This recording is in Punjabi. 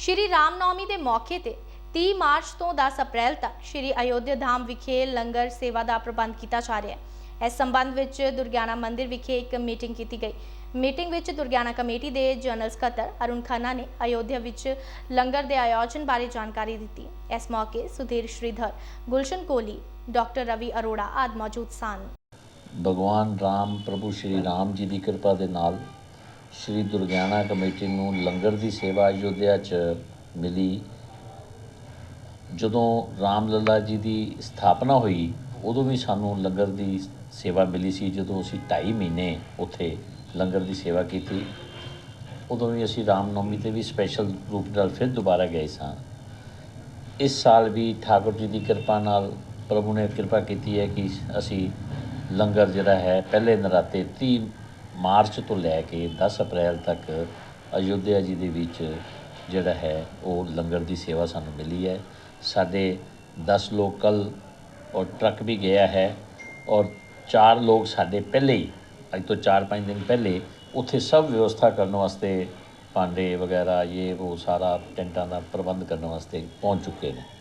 ਸ਼੍ਰੀ ਰਾਮਨੌਮੀ ਦੇ ਮੌਕੇ ਤੇ 30 ਮਾਰਚ ਤੋਂ 10 ਅਪ੍ਰੈਲ ਤੱਕ ਸ਼੍ਰੀ ਅਯੋਧਿਆ ਧਾਮ ਵਿਖੇ ਲੰਗਰ ਸੇਵਾ ਦਾ ਪ੍ਰਬੰਧ ਕੀਤਾ ਜਾ ਰਿਹਾ ਹੈ। ਇਸ ਸੰਬੰਧ ਵਿੱਚ ਦੁਰਗਿਆਨਾ ਮੰਦਿਰ ਵਿਖੇ ਇੱਕ ਮੀਟਿੰਗ ਕੀਤੀ ਗਈ। ਮੀਟਿੰਗ ਵਿੱਚ ਦੁਰਗਿਆਣਾ ਕਮੇਟੀ ਦੇ ਜਨਰਲ ਸਕੱਤਰ ਅਰੁਣ ਖੰਨਾ ਨੇ ਅਯੋਧਿਆ ਵਿੱਚ ਲੰਗਰ ਦੇ ਆਯੋਜਨ ਬਾਰੇ ਜਾਣਕਾਰੀ ਦਿੱਤੀ। ਇਸ ਮੌਕੇ ਸੁਧੀਰ ਸ਼੍ਰੀਧਰ, ਗੁਲਸ਼ਨ ਕੋਲੀ ਡਾਕਟਰ ਰਵੀ ਅਰੋੜਾ ਆਦਿ ਮੌਜੂਦ ਸਨ। ਭਗਵਾਨ ਰਾਮ ਪ੍ਰਭੂ ਸ਼੍ਰੀ ਰਾਮ ਜੀ ਦੀ ਕਿਰਪਾ ਦੇ ਨਾਲ ਸ਼੍ਰੀ ਦੁਰਗਿਆਣਾ ਕਮੇਟੀ ਨੂੰ ਲੰਗਰ ਦੀ ਸੇਵਾ ਅਯੁੱਧਿਆ 'ਚ ਮਿਲੀ। ਜਦੋਂ ਰਾਮ ਲੱਲਾ ਜੀ ਦੀ ਸਥਾਪਨਾ ਹੋਈ, ਉਦੋਂ ਵੀ ਸਾਨੂੰ ਲੰਗਰ ਦੀ ਸੇਵਾ ਮਿਲੀ ਸੀ। ਜਦੋਂ ਅਸੀਂ 2.5 ਮਹੀਨੇ ਉੱਥੇ ਲੰਗਰ ਦੀ ਸੇਵਾ ਕੀਤੀ, ਉਦੋਂ ਵੀ ਅਸੀਂ ਰਾਮਨੌਮੀ ਤੇ ਵੀ ਸਪੈਸ਼ਲ ਰੂਪ ਨਾਲ ਫਿਰ ਦੁਬਾਰਾ ਗਏ ਸਾਂ। ਇਸ ਸਾਲ ਵੀ ਠਾਕੁਰ ਜੀ ਦੀ ਕਿਰਪਾ ਨਾਲ ਪ੍ਰਭੂ ਨੇ ਕਿਰਪਾ ਕੀਤੀ ਹੈ ਕਿ ਅਸੀਂ ਲੰਗਰ ਜਿਹੜਾ ਹੈ, ਪਹਿਲੇ ਨਰਾਤੇ 30 ਮਾਰਚ ਤੋਂ ਲੈ ਕੇ 10 ਅਪ੍ਰੈਲ ਤੱਕ ਅਯੁੱਧਿਆ ਜੀ ਦੇ ਵਿੱਚ ਜਿਹੜਾ ਹੈ, ਉਹ ਲੰਗਰ ਦੀ ਸੇਵਾ ਸਾਨੂੰ ਮਿਲੀ ਹੈ। ਸਾਡੇ 10 ਲੋਕਲ ਔਰ ਟਰੱਕ ਵੀ ਗਿਆ ਹੈ ਔਰ ਚਾਰ ਲੋਕ ਸਾਡੇ ਪਹਿਲੇ ਹੀ, ਅੱਜ ਤੋਂ 4-5 ਦਿਨ ਪਹਿਲੇ ਉੱਥੇ ਸਭ ਵਿਵਸਥਾ ਕਰਨ ਵਾਸਤੇ ਭਾਂਡੇ ਵਗੈਰਾ ਇਹ ਉਹ ਸਾਰਾ ਟੈਂਟਾਂ ਦਾ ਪ੍ਰਬੰਧ ਕਰਨ ਵਾਸਤੇ ਪਹੁੰਚ ਚੁੱਕੇ ਨੇ।